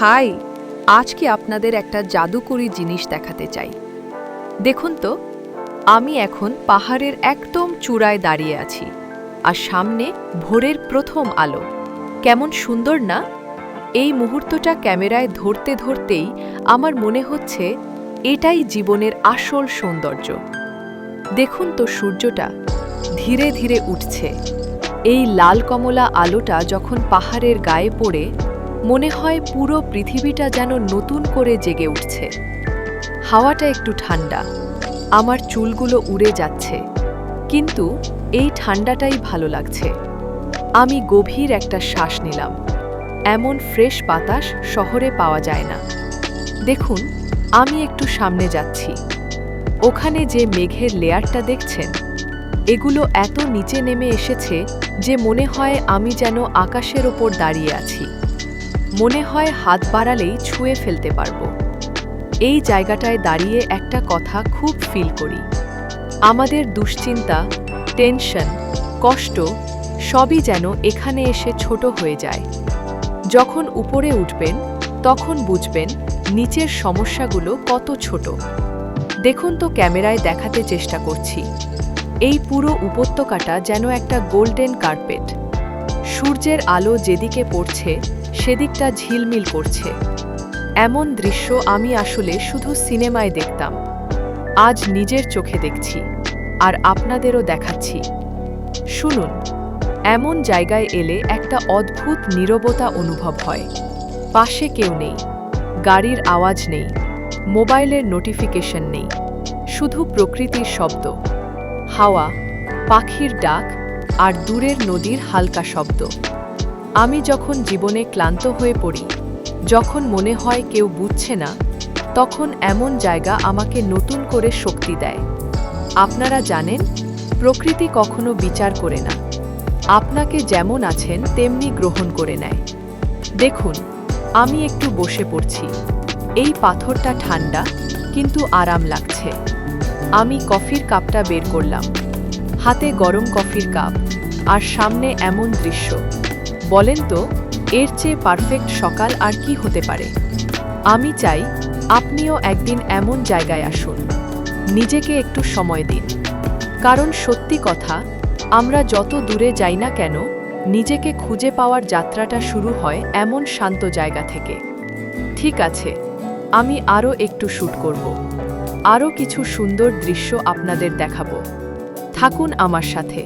High আজকে আপনাদের একটা জাদুকরি জিনিস দেখাতে চাই। দেখুন তো, আমি এখন পাহাড়ের একদম চূড়ায় দাঁড়িয়ে আছি, আর সামনে ভোরের প্রথম আলো। কেমন সুন্দর না? এই মুহূর্তটা ক্যামেরায় ধরতে ধরতেই আমার মনে হচ্ছে এটাই জীবনের আসল সৌন্দর্য। দেখুন তো সূর্যটা, ধীরে ধীরে উঠছে। এই লাল কমলা আলোটা যখন পাহাড়ের গায়ে পড়ে মনে হয় পুরো পৃথিবীটা যেন নতুন করে জেগে উঠছে। হাওয়াটা একটু ঠান্ডা। আমার চুলগুলো উড়ে যাচ্ছে। কিন্তু এই ঠান্ডাটাই ভালো লাগছে। আমি গভীর একটা শ্বাস নিলাম। এমন ফ্রেশ বাতাস শহরে পাওয়া যায় না। দেখুন, আমি একটু সামনে যাচ্ছি। ওখানে যে মেঘের লেয়ারটা দেখছেন, এগুলো এত নিচে নেমে এসেছে যে মনে হয় আমি যেন আকাশের ওপর দাঁড়িয়ে আছি। মনে হয় হাত বাড়ালেই ছুঁয়ে ফেলতে পারব। এই জায়গাটায় দাঁড়িয়ে একটা কথা খুব ফিল করি। আমাদের দুশ্চিন্তা টেনশন কষ্ট সবই যেন এখানে এসে ছোট হয়ে যায়। যখন উপরে উঠবেন, তখন বুঝবেন নিচের সমস্যাগুলো কত ছোট। দেখুন তো ক্যামেরায় দেখাতে চেষ্টা করছি। এই পুরো উপত্যকাটা যেন একটা গোল্ডেন কার্পেট সূর্যের আলো যেদিকে পড়ছে, সেদিকটা ঝিলমিল করছে। এমন দৃশ্য আমি আসলে শুধু সিনেমায় দেখতাম। আজ নিজের চোখে দেখছি আর আপনাদেরও দেখাচ্ছি। শুনুন, এমন জায়গায় এলে একটা অদ্ভুত নীরবতা অনুভব হয়। পাশে কেউ নেই, গাড়ির আওয়াজ নেই, মোবাইলের নোটিফিকেশন নেই, শুধু প্রকৃতির শব্দ। হাওয়া, পাখির ডাক আর দূরের নদীর হালকা শব্দ। আমি যখন জীবনে ক্লান্ত হয়ে পড়ি, যখন মনে হয় কেউ বুঝছে না, তখন এমন জায়গা আমাকে নতুন করে শক্তি দেয়। আপনারা জানেন, প্রকৃতি কখনো বিচার করে না। আপনাকে যেমন আছেন, তেমনি গ্রহণ করে নেয়। দেখুন, আমি একটু বসে পড়ছি। এই পাথরটা ঠান্ডা, কিন্তু আরাম লাগছে। আমি কফির কাপটা বের করলাম। হাতে গরম কফির কাপ, আর সামনে এমন দৃশ্য। বলেন তো, এর চেয়ে পারফেক্ট সকাল আর কি হতে পারে? আমি চাই, আপনিও একদিন এমন জায়গায় আসুন। নিজেকে একটু সময় দিন। কারণ সত্যি কথা, আমরা যত দূরে যাই না কেন, নিজেকে খুঁজে পাওয়ার যাত্রাটা শুরু হয় এমন শান্ত জায়গা থেকে। ঠিক আছে, আমি আরও একটু শ্যুট করব। আরও কিছু সুন্দর দৃশ্য আপনাদের দেখাবো। থাকুন আমার সাথে।